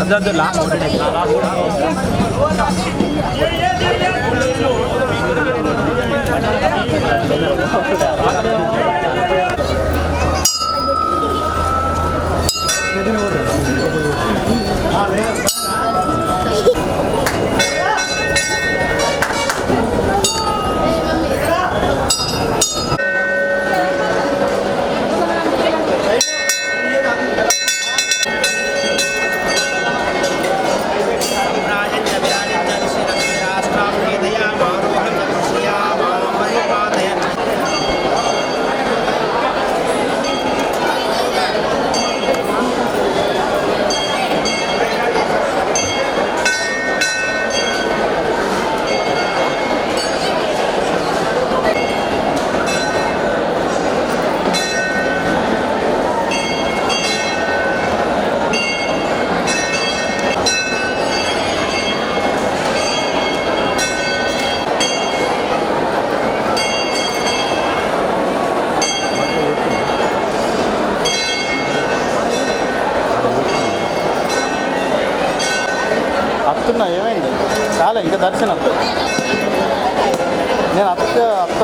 ಅದು ಅದು last last చాలా ఇంకా దర్శనం నేను అత్త అత్త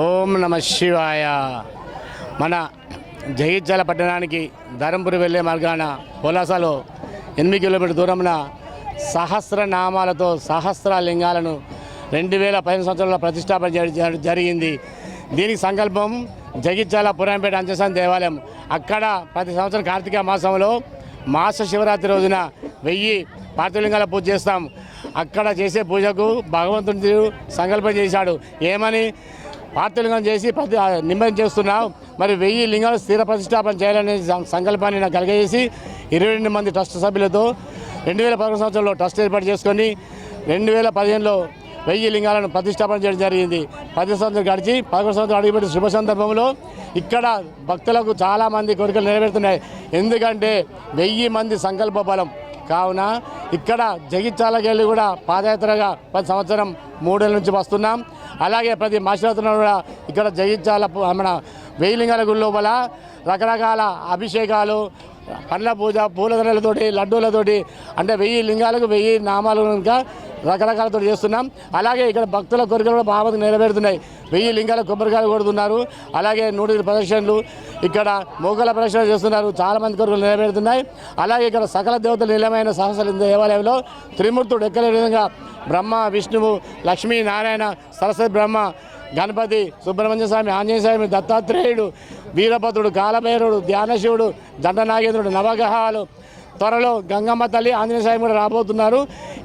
ఓం నమ శివాయ. మన జగిత్యాల పట్టణానికి ధర్మపురి వెళ్ళే మార్గాన పొలాసలో ఎనిమిది కిలోమీటర్ దూరంన సహస్ర నామాలతో సహస్ర లింగాలను రెండు వేల పదిహేను సంవత్సరంలో ప్రతిష్టాపన జరి- జరిగింది. దీనికి సంకల్పం జగిత్యాల పురాణపేట అంచసాని దేవాలయం. అక్కడ ప్రతి సంవత్సరం కార్తీక మాసంలో మాస శివరాత్రి రోజున వెయ్యి పార్థలింగాల పూజ చేస్తాం. అక్కడ చేసే పూజకు భగవంతుడి సంకల్పం చేశాడు. ఏమని? పార్థలింగం చేసి ప్రతి నిమ్మం చేస్తున్నాం. మరి వెయ్యి లింగాలు స్థిర ప్రతిష్టాపన చేయాలనే సంకల్పాన్ని నాకు కలిగజేసి ఇరవై రెండు మంది ట్రస్ట్ సభ్యులతో రెండు వేల పదకొండు సంవత్సరంలో ట్రస్ట్ ఏర్పాటు చేసుకొని రెండు వేల పదిహేనులో వెయ్యి లింగాలను ప్రతిష్టాపన చేయడం జరిగింది. పది సంవత్సరాలు గడిచి పదకొండు సంవత్సరాలు అడుగుపెట్టిన శుభ సందర్భంలో ఇక్కడ భక్తులకు చాలామంది కోరికలు నెరవేరుతున్నాయి. ఎందుకంటే వెయ్యి మంది సంకల్ప బలం. కావున ఇక్కడ జగిత్యాలకెళ్ళి కూడా పాదయాత్రగా ప్రతి సంవత్సరం మూడేళ్ళ నుంచి వస్తున్నాం. అలాగే ప్రతి మాసిరాత్రులు కూడా ఇక్కడ జగిత్యాల మన వెయ్యిలింగాల గుడి లోపల రకరకాల అభిషేకాలు పండ్ల పూజ పూలదండలతోటి లడ్డూలతోటి అంటే వెయ్యి లింగాలకు వెయ్యి నామాలు ఇంకా రకరకాలతో చేస్తున్నాం. అలాగే ఇక్కడ భక్తుల కోరికలు కూడా బాగా నెరవేరుతున్నాయి. వెయ్యి లింగాల కొబ్బరికాయలు కొడుతున్నారు. అలాగే నూడిల్ ప్రదక్షిణలు ఇక్కడ మోగల ప్రదక్షిణ చేస్తున్నారు. చాలామంది కోరికలు నెరవేరుతున్నాయి. అలాగే ఇక్కడ సకల దేవతలు నిలయమైన సహస్ర దేవాలయంలో త్రిమూర్తుడు ఎక్కలేని విధంగా బ్రహ్మ విష్ణువు లక్ష్మీ నారాయణ సరస్వతి బ్రహ్మ గణపతి సుబ్రహ్మణ్య స్వామి ఆంజనేయ స్వామి దత్తాత్రేయుడు వీరభద్రుడు కాలభైరుడు ధ్యానశివుడు దండనాగేంద్రుడు నవగ్రహాలు త్వరలో గంగమ్మ తల్లి ఆంజనేయ స్వామి కూడా రాబోతున్నారు.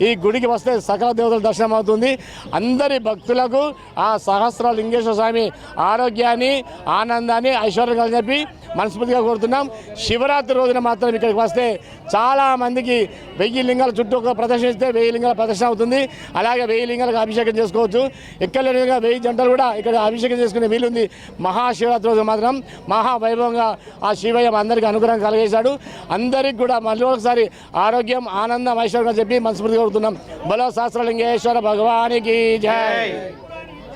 ఈ గుడికి వస్తే సకల దేవతల దర్శనం అవుతుంది. అందరి భక్తులకు ఆ సహస్ర లింగేశ్వర స్వామి ఆరోగ్యాన్ని ఆనందాన్ని ఐశ్వర్యం కలిసి చెప్పి మనస్ఫూర్తిగా కోరుతున్నాం. శివరాత్రి రోజున మాత్రం ఇక్కడికి వస్తే చాలా మందికి వెయ్యి లింగాల చుట్టూ ఒక ప్రదర్శన ఇస్తే వెయ్యి లింగాల ప్రదర్శన అవుతుంది. అలాగే వెయ్యి లింగాలకు అభిషేకం చేసుకోవచ్చు. ఎక్కడ లేని విధంగా వెయ్యి జంటలు కూడా ఇక్కడ అభిషేకం చేసుకునే వీలుంది. మహాశివరాత్రి రోజు మాత్రం మహావైభవంగా ఆ శివయ్య అందరికీ అనుగ్రహం కలిగేశాడు. అందరికి కూడా మళ్ళీ ఒకసారి ఆరోగ్యం ఆనందం ఐశ్వర్యం చెప్పి మనస్ఫూర్తి కోరుతున్నాం. బలో శాస్త్రలింగేశ్వర భగవానికి జై.